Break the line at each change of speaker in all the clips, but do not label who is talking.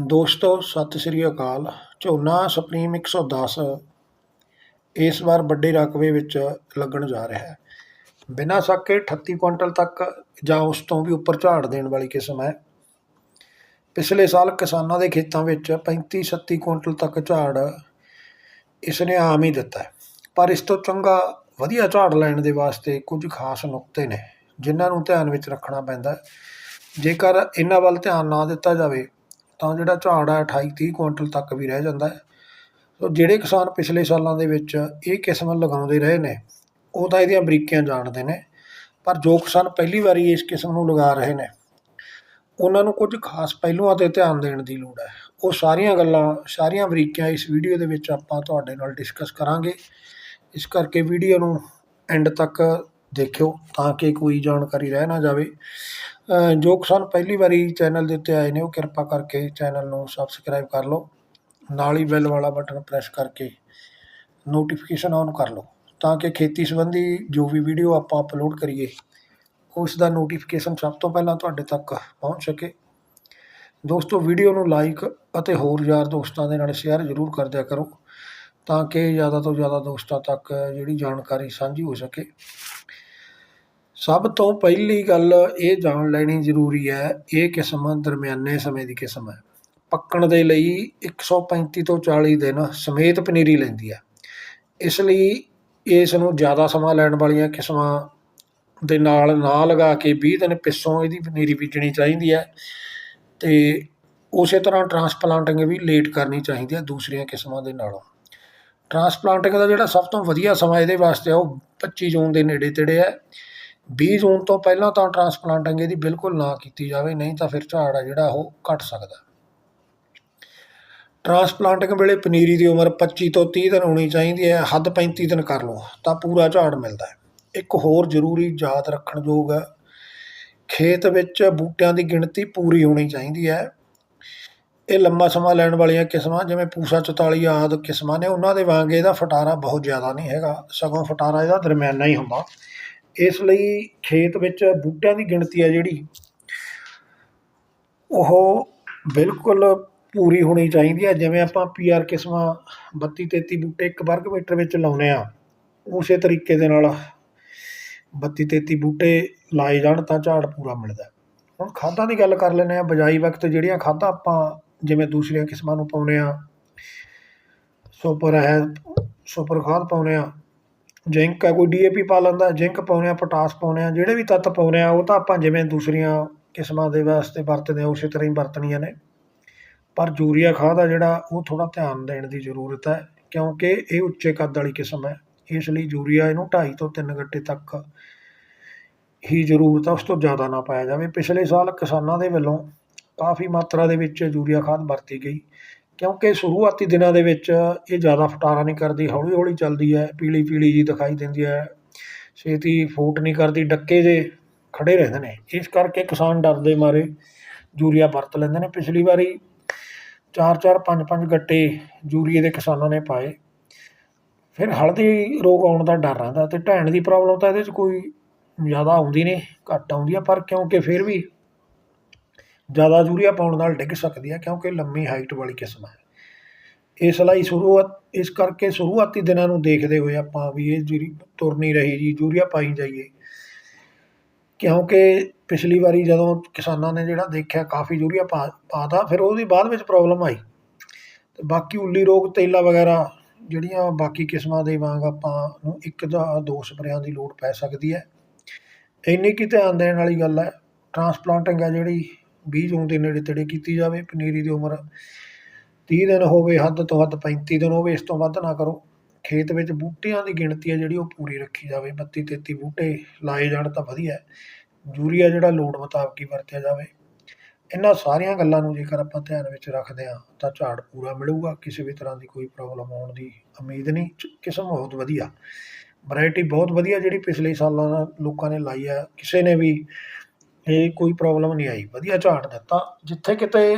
ਦੋਸਤੋ, ਸਤਿ ਸ੍ਰੀ ਅਕਾਲ। ਝੋਨਾ ਸੁਪਰੀਮ 110 ਇਸ ਵਾਰ ਵੱਡੇ ਰਕਬੇ ਵਿੱਚ ਲੱਗਣ ਜਾ ਰਿਹਾ ਹੈ। ਬਿਨਾਂ ਸਾਕੇ 38 ਕੁਇੰਟਲ ਤੱਕ ਜਾਂ ਉਸ ਤੋਂ ਵੀ ਉੱਪਰ ਝਾੜ ਦੇਣ ਵਾਲੀ ਕਿਸਮ ਹੈ। ਪਿਛਲੇ ਸਾਲ ਕਿਸਾਨਾਂ ਦੇ ਖੇਤਾਂ ਵਿੱਚ 35 37 ਕੁਇੰਟਲ ਤੱਕ ਝਾੜ ਇਸ ਨੇ ਆਮ ਹੀ ਦਿੱਤਾ ਪਰ ਇਸ ਤੋਂ ਚੰਗਾ ਵਧੀਆ ਝਾੜ ਲੈਣ ਦੇ ਵਾਸਤੇ ਕੁਝ ਖਾਸ ਨੁਕਤੇ ਨੇ, ਜਿਨ੍ਹਾਂ ਨੂੰ ਧਿਆਨ ਵਿੱਚ ਰੱਖਣਾ ਪੈਂਦਾ ਹੈ। ਜੇਕਰ ਇਹਨਾਂ ਵੱਲ ਧਿਆਨ ਨਾ ਦਿੱਤਾ ਜਾਵੇ ਤਾਂ ਜਿਹੜਾ ਝਾੜ ਹੈ ਅਠਾਈ ਤੀਹ ਕੁਇੰਟਲ ਤੱਕ ਵੀ ਰਹਿ ਜਾਂਦਾ ਹੈ। ਸੋ ਜਿਹੜੇ ਕਿਸਾਨ ਪਿਛਲੇ ਸਾਲਾਂ ਦੇ ਵਿੱਚ ਇਹ ਕਿਸਮ ਲਗਾਉਂਦੇ ਰਹੇ ਨੇ, ਉਹ ਤਾਂ ਇਹਦੀਆਂ ਬਰੀਕੀਆਂ ਜਾਣਦੇ ਨੇ, ਪਰ ਜੋ ਕਿਸਾਨ ਪਹਿਲੀ ਵਾਰੀ ਇਸ ਕਿਸਮ ਨੂੰ ਲਗਾ ਰਹੇ ਨੇ, ਉਹਨਾਂ ਨੂੰ ਕੁਝ ਖਾਸ ਪਹਿਲੂਆਂ 'ਤੇ ਧਿਆਨ ਦੇਣ ਦੀ ਲੋੜ ਹੈ। ਉਹ ਸਾਰੀਆਂ ਗੱਲਾਂ, ਸਾਰੀਆਂ ਬਰੀਕੀਆਂ ਇਸ ਵੀਡੀਓ ਦੇ ਵਿੱਚ ਆਪਾਂ ਤੁਹਾਡੇ ਨਾਲ ਡਿਸਕਸ ਕਰਾਂਗੇ। ਇਸ ਕਰਕੇ ਵੀਡੀਓ ਨੂੰ ਐਂਡ ਤੱਕ ਦੇਖਿਓ ਤਾਂ ਕਿ ਕੋਈ ਜਾਣਕਾਰੀ ਰਹਿ ਨਾ ਜਾਵੇ। ਜੋ ਕਿਸਾਨ ਪਹਿਲੀ ਵਾਰੀ ਚੈਨਲ ਦੇ ਉੱਤੇ ਆਏ ਨੇ, ਉਹ ਕਿਰਪਾ ਕਰਕੇ ਚੈਨਲ ਨੂੰ ਸਬਸਕ੍ਰਾਈਬ ਕਰ ਲਓ। ਨਾਲ ਹੀ ਬੈਲ ਵਾਲਾ ਬਟਨ ਪ੍ਰੈਸ ਕਰਕੇ ਨੋਟੀਫਿਕੇਸ਼ਨ ਔਨ ਕਰ ਲਓ, ਤਾਂ ਕਿ ਖੇਤੀ ਸੰਬੰਧੀ ਜੋ ਵੀ ਵੀਡੀਓ ਆਪਾਂ ਅਪਲੋਡ ਕਰੀਏ, ਉਸ ਦਾ ਨੋਟੀਫਿਕੇਸ਼ਨ ਸਭ ਤੋਂ ਪਹਿਲਾਂ ਤੁਹਾਡੇ ਤੱਕ ਪਹੁੰਚ ਸਕੇ। ਦੋਸਤੋ ਵੀਡੀਓ ਨੂੰ ਲਾਈਕ ਅਤੇ ਹੋਰ ਯਾਰ ਦੋਸਤਾਂ ਦੇ ਨਾਲ ਸ਼ੇਅਰ ਜ਼ਰੂਰ ਕਰ ਦਿਆ ਕਰੋ। ਤਾਂ ਕਿ ਜ਼ਿਆਦਾ ਤੋਂ ਜ਼ਿਆਦਾ ਦੋਸਤਾਂ ਤੱਕ ਜਿਹੜੀ ਜਾਣਕਾਰੀ ਸਾਂਝੀ ਹੋ ਸਕੇ। ਸਭ ਤੋਂ ਪਹਿਲੀ ਗੱਲ ਇਹ ਜਾਣ ਲੈਣੀ ਜ਼ਰੂਰੀ ਹੈ, ਇਹ ਕਿਸਮ ਦਰਮਿਆਨੇ ਸਮੇਂ ਦੀ ਕਿਸਮ ਹੈ। ਪੱਕਣ ਦੇ ਲਈ 135 ਤੋਂ 40 ਦਿਨ ਸਮੇਤ ਪਨੀਰੀ ਲੈਂਦੀ ਹੈ। ਇਸ ਲਈ ਇਸ ਨੂੰ ਜ਼ਿਆਦਾ ਸਮਾਂ ਲੈਣ ਵਾਲੀਆਂ ਕਿਸਮਾਂ ਦੇ ਨਾਲ ਨਾ ਲਗਾ ਕੇ 20 ਦਿਨ ਪਿੱਛੋਂ ਇਹਦੀ ਪਨੀਰੀ ਬੀਜਣੀ ਚਾਹੀਦੀ ਹੈ ਤੇ ਉਸੇ ਤਰ੍ਹਾਂ ਟਰਾਂਸਪਲਾਂਟਿੰਗ ਵੀ ਲੇਟ ਕਰਨੀ ਚਾਹੀਦੀ ਹੈ ਦੂਸਰੀਆਂ ਕਿਸਮਾਂ ਦੇ ਨਾਲੋਂ। ਟਰਾਂਸਪਲਾਂਟਿੰਗ ਦਾ ਜਿਹੜਾ ਸਭ ਤੋਂ ਵਧੀਆ ਸਮਾਂ ਇਹਦੇ ਵਾਸਤੇ ਆ, ਉਹ 25 ਜੂਨ ਦੇ ਨੇੜੇ ਤੇੜੇ ਹੈ। 20 ਜੂਨ ਤੋਂ ਪਹਿਲਾਂ ਤਾਂ ਟਰਾਂਸਪਲਾਂਟਿੰਗ ਇਹਦੀ ਬਿਲਕੁਲ ਨਾ ਕੀਤੀ ਜਾਵੇ, ਨਹੀਂ ਤਾਂ ਫਿਰ ਝਾੜ ਆ ਜਿਹੜਾ ਉਹ ਘਟ ਸਕਦਾ। ਟਰਾਂਸਪਲਾਂਟਿੰਗ ਵੇਲੇ ਪਨੀਰੀ ਦੀ ਉਮਰ 25 ਤੋਂ 30 ਦਿਨ ਹੋਣੀ ਚਾਹੀਦੀ ਹੈ, ਹੱਦ 35 ਦਿਨ ਕਰ ਲਓ, ਤਾਂ ਪੂਰਾ ਝਾੜ ਮਿਲਦਾ ਹੈ। ਇੱਕ ਹੋਰ ਜ਼ਰੂਰੀ ਯਾਦ ਰੱਖਣ ਯੋਗ ਹੈ, ਖੇਤ ਵਿੱਚ ਬੂਟਿਆਂ ਦੀ ਗਿਣਤੀ ਪੂਰੀ ਹੋਣੀ ਚਾਹੀਦੀ ਹੈ। ਇਹ ਲੰਮਾ ਸਮਾਂ ਲੈਣ ਵਾਲੀਆਂ ਕਿਸਮਾਂ, ਜਿਵੇਂ ਪੂਸਾ 44 ਆਦਿ ਕਿਸਮਾਂ ਨੇ, ਉਹਨਾਂ ਦੇ ਵਾਂਗ ਇਹਦਾ ਫਟਾਰਾ ਬਹੁਤ ਜ਼ਿਆਦਾ ਨਹੀਂ ਹੈਗਾ। ਸਗੋਂ ਫਟਾਰਾ ਇਹਦਾ ਦਰਮਿਆਨਾ ਹੀ ਹੁੰਦਾ। ਇਸ ਲਈ ਖੇਤ ਵਿੱਚ ਬੂਟਿਆਂ ਦੀ ਗਿਣਤੀ ਹੈ ਜਿਹੜੀ, ਉਹ ਬਿਲਕੁਲ ਪੂਰੀ ਹੋਣੀ ਚਾਹੀਦੀ ਹੈ। ਜਿਵੇਂ ਆਪਾਂ ਪੀਆਰ ਕਿਸਮਾਂ 32 33 ਬੂਟੇ ਇੱਕ ਵਰਗ ਮੀਟਰ ਵਿੱਚ ਲਾਉਂਦੇ ਆ ਉਸੇ ਤਰੀਕੇ ਦੇ ਨਾਲ 32 33 ਬੂਟੇ ਲਾਏ ਜਾਣ ਤਾਂ ਝਾੜ ਪੂਰਾ ਮਿਲਦਾ। ਹੁਣ ਖਾਦਾਂ ਦੀ ਗੱਲ ਕਰ ਲੈਂਦੇ ਆ ਬਜਾਈ ਵਕਤ ਜਿਹੜੀਆਂ ਖਾਦਾਂ ਆਪਾਂ ਜਿਵੇਂ ਦੂਸਰੀਆਂ ਕਿਸਮਾਂ ਨੂੰ ਪਾਉਂਦੇ ਆ ਸੁਪਰ ਹੈ, ਸੁਪਰ ਖਾਦ ਪਾਉਂਦੇ ਆ ਜ਼ਿੰਕ ਹੈ, ਕੋਈ ਡੀਏਪੀ ਪਾ ਲੈਂਦਾ ਜ਼ਿੰਕ ਪਾਉਂਦੇ ਆ ਪੋਟਾਸ ਪਾਉਂਦੇ ਆ ਜਿਹੜੇ ਵੀ ਤੱਤ ਪਾਉਂਦੇ ਆ ਉਹ ਤਾਂ ਆਪਾਂ ਜਿਵੇਂ ਦੂਸਰੀਆਂ ਕਿਸਮਾਂ ਦੇ ਵਾਸਤੇ ਵਰਤਦੇ ਆ ਉਸੇ ਤਰ੍ਹਾਂ ਹੀ ਵਰਤਣੀਆਂ ਨੇ। ਪਰ ਯੂਰੀਆ ਖਾਦ ਆ ਜਿਹੜਾ, ਉਹ ਥੋੜ੍ਹਾ ਧਿਆਨ ਦੇਣ ਦੀ ਜ਼ਰੂਰਤ ਹੈ, ਕਿਉਂਕਿ ਇਹ ਉੱਚੇ ਕੱਦ ਵਾਲੀ ਕਿਸਮ ਹੈ। ਇਸ ਲਈ ਯੂਰੀਆ ਇਹਨੂੰ 2.5 ਤੋਂ 3 ਗੱਟੇ ਤੱਕ ਹੀ ਜ਼ਰੂਰਤ ਹੈ, ਉਸ ਤੋਂ ਜ਼ਿਆਦਾ ਨਾ ਪਾਇਆ ਜਾਵੇ। ਪਿਛਲੇ ਸਾਲ ਕਿਸਾਨਾਂ ਦੇ ਵੱਲੋਂ ਕਾਫੀ ਮਾਤਰਾ ਦੇ ਵਿੱਚ ਯੂਰੀਆ ਖਾਦ ਵਰਤੀ ਗਈ। ਕਿਉਂਕਿ ਸ਼ੁਰੂਆਤੀ ਦਿਨਾਂ ਦੇ ਵਿੱਚ ਇਹ ਜ਼ਿਆਦਾ ਫਟਾਰਾ ਨਹੀਂ ਕਰਦੀ ਹੌਲੀ ਹੌਲੀ ਚੱਲਦੀ ਹੈ ਪੀਲੀ ਪੀਲੀ ਜੀ ਦਿਖਾਈ ਦਿੰਦੀ ਹੈ। ਛੇਤੀ ਫੂਟ ਨਹੀਂ ਕਰਦੀ, ਡੱਕੇ ਜੇ ਖੜੇ ਰਹਿੰਦੇ ਨੇ। ਇਸ ਕਰਕੇ ਕਿਸਾਨ ਡਰਦੇ ਮਾਰੇ ਯੂਰੀਆ ਵਰਤ ਲੈਂਦੇ ਨੇ। ਪਿਛਲੀ ਵਾਰੀ ਚਾਰ ਚਾਰ ਪੰਜ ਪੰਜ ਗੱਟੇ ਯੂਰੀਏ ਦੇ ਕਿਸਾਨਾਂ ਨੇ ਪਾਏ। ਫਿਰ ਹਲਦੀ ਰੋਗ ਆਉਣ ਦਾ ਡਰ ਰਹਿੰਦਾ ਤੇ ਢਹਿਣ ਦੀ ਪ੍ਰੋਬਲਮ ਤਾਂ ਇਹਦੇ 'ਚ ਕੋਈ ਜ਼ਿਆਦਾ ਆਉਂਦੀ ਨਹੀਂ, ਘੱਟ ਆਉਂਦੀ ਆ। ਪਰ ਕਿਉਂਕਿ ਫਿਰ ਵੀ ਜ਼ਿਆਦਾ ਯੂਰੀਆ ਪਾਉਣ ਨਾਲ ਡਿੱਗ ਸਕਦੀ ਹੈ ਕਿਉਂਕਿ ਲੰਮੀ ਹਾਈਟ ਵਾਲੀ ਕਿਸਮ ਹੈ ਇਸ ਲਈ ਸ਼ੁਰੂਆਤ, ਇਸ ਕਰਕੇ ਸ਼ੁਰੂਆਤੀ ਦਿਨਾਂ ਨੂੰ ਦੇਖਦੇ ਹੋਏ ਆਪਾਂ ਵੀ ਇਹ ਜਿਹੜੀ ਤੁਰ ਨਹੀਂ ਰਹੀ ਜੀ ਯੂਰੀਆ ਪਾਈ ਜਾਈਏ। ਕਿਉਂਕਿ ਪਿਛਲੀ ਵਾਰੀ ਜਦੋਂ ਕਿਸਾਨਾਂ ਨੇ ਜਿਹੜਾ ਦੇਖਿਆ ਕਾਫੀ ਯੂਰੀਆ ਪਾ, ਪਾਤਾ, ਫਿਰ ਉਹਦੀ ਬਾਅਦ ਵਿੱਚ ਪ੍ਰੋਬਲਮ ਆਈ। ਤੇ ਬਾਕੀ ਉੱਲੀ ਰੋਗ, ਤੇਲਾ ਵਗੈਰਾ ਜਿਹੜੀਆਂ ਬਾਕੀ ਕਿਸਮਾਂ ਦੇ ਵਾਂਗ ਆਪਾਂ ਨੂੰ ਇੱਕ ਜਾਂ ਦੋ ਸਪਰੇਆਂ ਦੀ ਲੋੜ ਪੈ ਸਕਦੀ ਹੈ। ਇੰਨੀ ਕੀ ਧਿਆਨ ਦੇਣ ਵਾਲੀ ਗੱਲ ਹੈ ਟਰਾਂਸਪਲਾਂਟਿੰਗ ਹੈ ਜਿਹੜੀ 20 ਜੂਨ ਦੇ ਨੇੜੇ ਤੇੜੇ ਕੀਤੀ ਜਾਵੇ, ਪਨੀਰੀ ਦੀ ਉਮਰ 30 ਦਿਨ ਹੋਵੇ, ਹੱਦ ਤੋਂ ਹੱਦ 35 ਦਿਨ ਹੋਵੇ, ਇਸ ਤੋਂ ਵੱਧ ਨਾ ਕਰੋ। ਖੇਤ ਵਿੱਚ ਬੂਟਿਆਂ ਦੀ ਗਿਣਤੀ ਹੈ ਜਿਹੜੀ, ਉਹ ਪੂਰੀ ਰੱਖੀ ਜਾਵੇ। 32 33 ਬੂਟੇ ਲਾਏ ਜਾਣ ਤਾਂ ਵਧੀਆ ਯੂਰੀਆ ਜਿਹੜਾ ਲੋੜ ਮੁਤਾਬਕ ਹੀ ਵਰਤਿਆ ਜਾਵੇ। ਇਹਨਾਂ ਸਾਰੀਆਂ ਗੱਲਾਂ ਨੂੰ ਜੇਕਰ ਆਪਾਂ ਧਿਆਨ ਵਿੱਚ ਰੱਖਦੇ ਹਾਂ, ਤਾਂ ਝਾੜ ਪੂਰਾ ਮਿਲੂਗਾ। ਕਿਸੇ ਵੀ ਤਰ੍ਹਾਂ ਦੀ ਕੋਈ ਪ੍ਰੋਬਲਮ ਆਉਣ ਦੀ ਉਮੀਦ ਨਹੀਂ। ਕਿਸਮ ਬਹੁਤ ਵਧੀਆ। ਵੈਰਾਈਟੀ ਬਹੁਤ ਵਧੀਆ ਜਿਹੜੀ ਪਿਛਲੇ ਸਾਲਾਂ ਲੋਕਾਂ ਨੇ ਲਾਈ ਹੈ। ਕਿਸੇ ਨੇ ਵੀ ਇਹ ਕੋਈ ਪ੍ਰੋਬਲਮ ਨਹੀਂ ਆਈ। ਵਧੀਆ ਝਾੜ ਦਿੱਤਾ। ਜਿੱਥੇ ਕਿਤੇ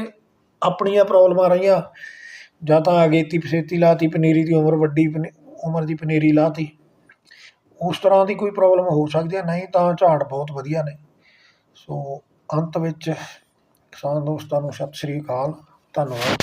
ਆਪਣੀਆਂ ਪ੍ਰੋਬਲਮਾਂ ਰਹੀਆਂ, ਜਾਂ ਤਾਂ ਅਗੇਤੀ ਪਛੇਤੀ ਲਾਤੀ, ਪਨੀਰੀ ਦੀ ਉਮਰ ਵੱਡੀ, ਪਨੀ- ਉਮਰ ਦੀ ਪਨੀਰੀ ਲਾਤੀ। ਉਸ ਤਰ੍ਹਾਂ ਦੀ ਕੋਈ ਪ੍ਰੋਬਲਮ ਹੋ ਸਕਦੀ ਹੈ? ਨਹੀਂ, ਤਾਂ ਝਾੜ ਬਹੁਤ ਵਧੀਆ ਨੇ। ਸੋ, ਅੰਤ ਵਿੱਚ ਕਿਸਾਨ ਦੋਸਤਾਂ ਨੂੰ ਸਤਿ ਸ਼੍ਰੀ ਅਕਾਲ। ਧੰਨਵਾਦ।